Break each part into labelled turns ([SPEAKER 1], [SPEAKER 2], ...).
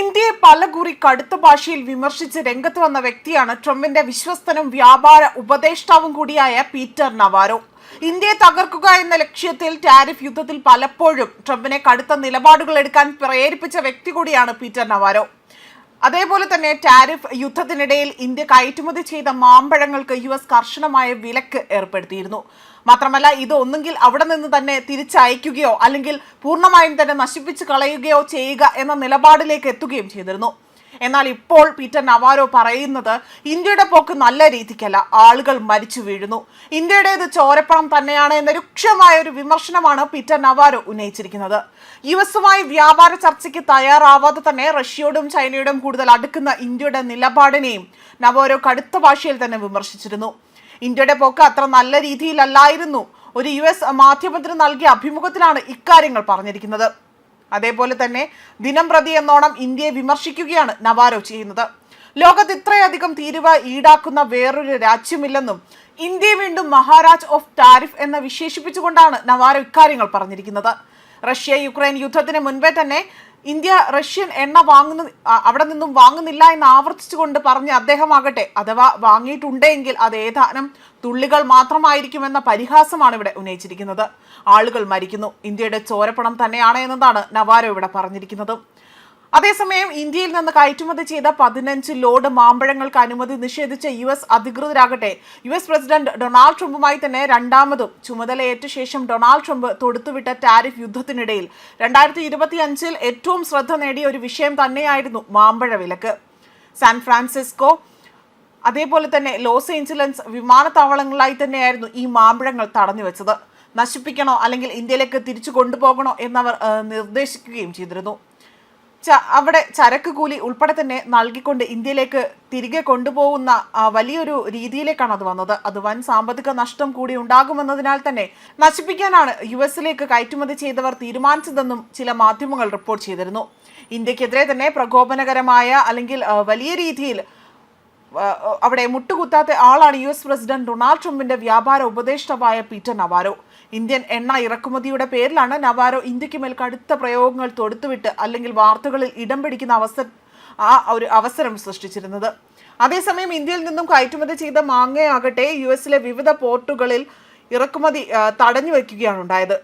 [SPEAKER 1] ഇന്ത്യയെ പലകുറി കടുത്ത ഭാഷയിൽ വിമർശിച്ച് രംഗത്ത് വന്ന വ്യക്തിയാണ് ട്രംപിന്റെ വിശ്വസ്തനും വ്യാപാര ഉപദേഷ്ടാവും കൂടിയായ പീറ്റർ നവാരോ. ഇന്ത്യയെ തകർക്കുക എന്ന ലക്ഷ്യത്തിൽ ടാരിഫ് യുദ്ധത്തിൽ പലപ്പോഴും ട്രംപിനെ കടുത്ത നിലപാടുകൾ എടുക്കാൻ പ്രേരിപ്പിച്ച വ്യക്തി കൂടിയാണ് പീറ്റർ നവാരോ. അതേപോലെ തന്നെ ടാരിഫ് യുദ്ധത്തിനിടയിൽ ഇന്ത്യ കയറ്റുമതി ചെയ്ത മാമ്പഴങ്ങൾക്ക് യു എസ് കർശനമായ വിലക്ക് ഏർപ്പെടുത്തിയിരുന്നു. മാത്രമല്ല ഇത് ഒന്നുകിൽ അവിടെ നിന്ന് തന്നെ തിരിച്ചയക്കുകയോ അല്ലെങ്കിൽ പൂർണമായും തന്നെ നശിപ്പിച്ച് കളയുകയോ ചെയ്യുക എന്ന നിലപാടിലേക്ക് എത്തുകയും ചെയ്തിരുന്നു. എന്നാൽ ഇപ്പോൾ പീറ്റർ നവാരോ പറയുന്നത് ഇന്ത്യയുടെ പോക്ക് നല്ല രീതിക്കല്ല ആളുകൾ മരിച്ചു വീഴുന്നു. ഇന്ത്യയുടേത് ചോരപ്പണം തന്നെയാണ് എന്ന രൂക്ഷമായ ഒരു വിമർശനമാണ് പീറ്റർ നവാരോ ഉന്നയിച്ചിരിക്കുന്നത്. യു എസുമായി വ്യാപാര ചർച്ചയ്ക്ക് തയ്യാറാവാതെ തന്നെ റഷ്യയോടും ചൈനയോടും കൂടുതൽ അടുക്കുന്ന ഇന്ത്യയുടെ നിലപാടിനെയും നവാരോ കടുത്ത ഭാഷയിൽ തന്നെ വിമർശിച്ചിരുന്നു. ഇന്ത്യയുടെ പോക്ക് അത്ര നല്ല രീതിയിലല്ലായിരുന്നു. ഒരു യു എസ് മാധ്യമത്തിന് നൽകിയ അഭിമുഖത്തിലാണ് ഇക്കാര്യങ്ങൾ പറഞ്ഞിരിക്കുന്നത്. അതേപോലെ തന്നെ ദിനം പ്രതി എന്നോണം ഇന്ത്യയെ വിമർശിക്കുകയാണ് നവാരോ ചെയ്യുന്നത്. ലോകത്ത് ഇത്രയധികം തീരുവ ഈടാക്കുന്ന വേറൊരു രാജ്യമില്ലെന്നും ഇന്ത്യയെ വീണ്ടും മഹാരാജ് ഓഫ് ടാരിഫ് എന്ന് വിശേഷിപ്പിച്ചുകൊണ്ടാണ് നവാരോ ഇക്കാര്യങ്ങൾ പറഞ്ഞിരിക്കുന്നത്. റഷ്യ യുക്രൈൻ യുദ്ധത്തിന് മുൻപേ തന്നെ ഇന്ത്യ റഷ്യൻ എണ്ണ വാങ്ങുന്ന അവിടെ നിന്നും വാങ്ങുന്നില്ല എന്ന് ആവർത്തിച്ചുകൊണ്ട് പറഞ്ഞ അദ്ദേഹമാകട്ടെ. അഥവാ വാങ്ങിയിട്ടുണ്ടെങ്കിൽ അത് ഏതാനും തുള്ളികൾ മാത്രമായിരിക്കുമെന്ന പരിഹാസമാണ് ഇവിടെ ഉന്നയിച്ചിരിക്കുന്നത്. ആളുകൾ മരിക്കുന്നു. ഇന്ത്യയുടെ ചോരപ്പണം തന്നെയാണ് എന്നതാണ് നവാരോ ഇവിടെ പറഞ്ഞിരിക്കുന്നത്. അതേസമയം ഇന്ത്യയിൽ നിന്ന് കയറ്റുമതി ചെയ്ത പതിനഞ്ച് ലോഡ് മാമ്പഴങ്ങൾക്ക് അനുമതി നിഷേധിച്ച യു എസ് അധികൃതരാകട്ടെ. യു എസ് പ്രസിഡന്റ് ഡൊണാൾഡ് ട്രംപുമായി തന്നെ രണ്ടാമതും ചുമതലയേറ്റ ശേഷം ഡൊണാൾഡ് ട്രംപ് തൊടുത്തുവിട്ട ടാരിഫ് യുദ്ധത്തിനിടയിൽ. രണ്ടായിരത്തി ഇരുപത്തി അഞ്ചിൽ ഏറ്റവും ശ്രദ്ധ നേടിയ ഒരു വിഷയം തന്നെയായിരുന്നു മാമ്പഴ വിലക്ക്. സാൻ ഫ്രാൻസിസ്കോ അതേപോലെ തന്നെ ലോസ് ഏഞ്ചലൻസ് വിമാനത്താവളങ്ങളായി തന്നെയായിരുന്നു ഈ മാമ്പഴങ്ങൾ തടഞ്ഞു വെച്ചത് നശിപ്പിക്കണോ അല്ലെങ്കിൽ ഇന്ത്യയിലേക്ക് തിരിച്ചു കൊണ്ടുപോകണോ എന്നവർ നിർദ്ദേശിക്കുകയും ചെയ്തിരുന്നു. അവിടെ ചരക്ക് കൂലി ഉൾപ്പെടെ തന്നെ നൽകിക്കൊണ്ട് ഇന്ത്യയിലേക്ക് തിരികെ കൊണ്ടുപോകുന്ന വലിയൊരു രീതിയിലേക്കാണ് അത് വന്നത്. അത് വൻ സാമ്പത്തിക നഷ്ടം കൂടി ഉണ്ടാകുമെന്നതിനാൽ തന്നെ നശിപ്പിക്കാനാണ് യു എസിലേക്ക് കയറ്റുമതി ചെയ്തവർ തീരുമാനിച്ചതെന്നും ചില മാധ്യമങ്ങൾ റിപ്പോർട്ട് ചെയ്തിരുന്നു. ഇന്ത്യക്കെതിരെ തന്നെ പ്രകോപനകരമായ അല്ലെങ്കിൽ വലിയ രീതിയിൽ അവിടെ മുട്ടുകുത്താത്ത ആളാണ് യു എസ് പ്രസിഡന്റ് ഡൊണാൾഡ് ട്രംപിന്റെ വ്യാപാര ഉപദേഷ്ടാവായ പീറ്റർ നവാരോ. ഇന്ത്യൻ എണ്ണ ഇറക്കുമതിയുടെ പേരിലാണ് നവാരോ ഇന്ത്യയ്ക്ക് മേൽ കടുത്ത പ്രയോഗങ്ങൾ തൊടുത്തുവിട്ട് അല്ലെങ്കിൽ വാർത്തകളിൽ ഇടം പിടിക്കുന്ന അവസര ആ ഒരു അവസരം സൃഷ്ടിച്ചിരുന്നത്. അതേസമയം ഇന്ത്യയിൽ നിന്നും കയറ്റുമതി ചെയ്ത മാങ്ങയാകട്ടെ യു എസിലെ വിവിധ പോർട്ടുകളിൽ ഇറക്കുമതി തടഞ്ഞു വയ്ക്കുകയാണ് ഉണ്ടായത്.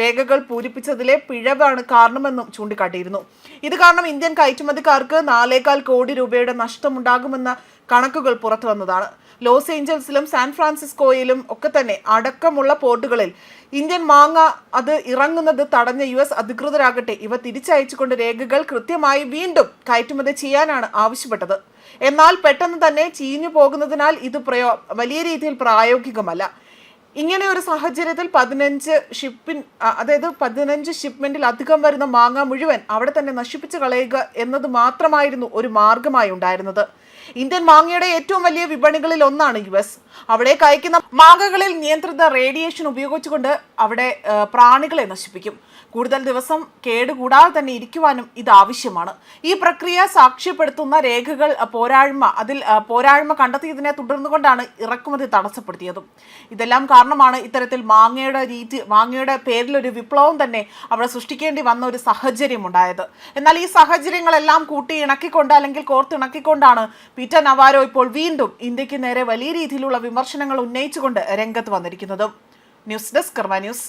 [SPEAKER 1] രേഖകൾ പൂരിപ്പിച്ചതിലെ പിഴവാണ് കാരണമെന്നും ചൂണ്ടിക്കാട്ടിയിരുന്നു. ഇത് കാരണം ഇന്ത്യൻ കയറ്റുമതിക്കാർക്ക് നാലേകാൽ കോടി രൂപയുടെ നഷ്ടമുണ്ടാകുമെന്ന കണക്കുകൾ പുറത്തു വന്നതാണ്. ലോസ് ഏഞ്ചൽസിലും സാൻ ഫ്രാൻസിസ്കോയിലും ഒക്കെ തന്നെ അടക്കമുള്ള പോർട്ടുകളിൽ ഇന്ത്യൻ മാങ്ങ അത് ഇറങ്ങുന്നത് തടഞ്ഞ യു എസ് അധികൃതരാകട്ടെ ഇവ തിരിച്ചയച്ചുകൊണ്ട് രേഖകൾ കൃത്യമായി വീണ്ടും കയറ്റുമതി ചെയ്യാനാണ് ആവശ്യപ്പെട്ടത്. എന്നാൽ പെട്ടെന്ന് തന്നെ ചീഞ്ഞു പോകുന്നതിനാൽ ഇത് പ്രയോ വലിയ രീതിയിൽ പ്രായോഗികമല്ല. ഇങ്ങനെ ഒരു സാഹചര്യത്തിൽ പതിനഞ്ച് ഷിപ്പിൻ അതായത് പതിനഞ്ച് ഷിപ്മെന്റിൽ അധികം വരുന്ന മാങ്ങ മുഴുവൻ അവിടെ തന്നെ നശിപ്പിച്ച് കളയുക എന്നത് മാത്രമായിരുന്നു ഒരു മാർഗമായി ഉണ്ടായിരുന്നത് ഇന്ത്യൻ മാങ്ങയുടെ ഏറ്റവും വലിയ വിപണികളിൽ ഒന്നാണ് യു എസ്. അവിടെ അയക്കുന്ന മാങ്ങകളിൽ നിയന്ത്രിത റേഡിയേഷൻ ഉപയോഗിച്ചുകൊണ്ട് അവിടെ പ്രാണികളെ നശിപ്പിക്കും. കൂടുതൽ ദിവസം കേടുകൂടാതെ തന്നെ ഇരിക്കുവാനും ഇത് ആവശ്യമാണ്. ഈ പ്രക്രിയ സാക്ഷ്യപ്പെടുത്തുന്ന രേഖകൾ പോരാഴ്മ അതിൽ പോരാഴ്മ കണ്ടെത്തിയതിനെ തുടർന്നുകൊണ്ടാണ് ഇറക്കുമതി തടസ്സപ്പെടുത്തിയതും. ഇതെല്ലാം കാരണമാണ് ഇത്തരത്തിൽ മാങ്ങയുടെ രീതി മാങ്ങയുടെ പേരിൽ ഒരു വിപ്ലവം തന്നെ അവിടെ സൃഷ്ടിക്കേണ്ടി വന്ന ഒരു സാഹചര്യം ഉണ്ടായത് എന്നാൽ ഈ സാഹചര്യങ്ങളെല്ലാം കൂട്ടി ഇണക്കിക്കൊണ്ട് അല്ലെങ്കിൽ കോർത്തിണക്കിക്കൊണ്ടാണ് പീറ്റർ നവാരോ ഇപ്പോൾ വീണ്ടും ഇന്ത്യയ്ക്ക് നേരെ വലിയ രീതിയിലുള്ള വിമർശനങ്ങൾ ഉന്നയിച്ചുകൊണ്ട് രംഗത്ത് വന്നിരിക്കുന്നതും. News desk Karma news.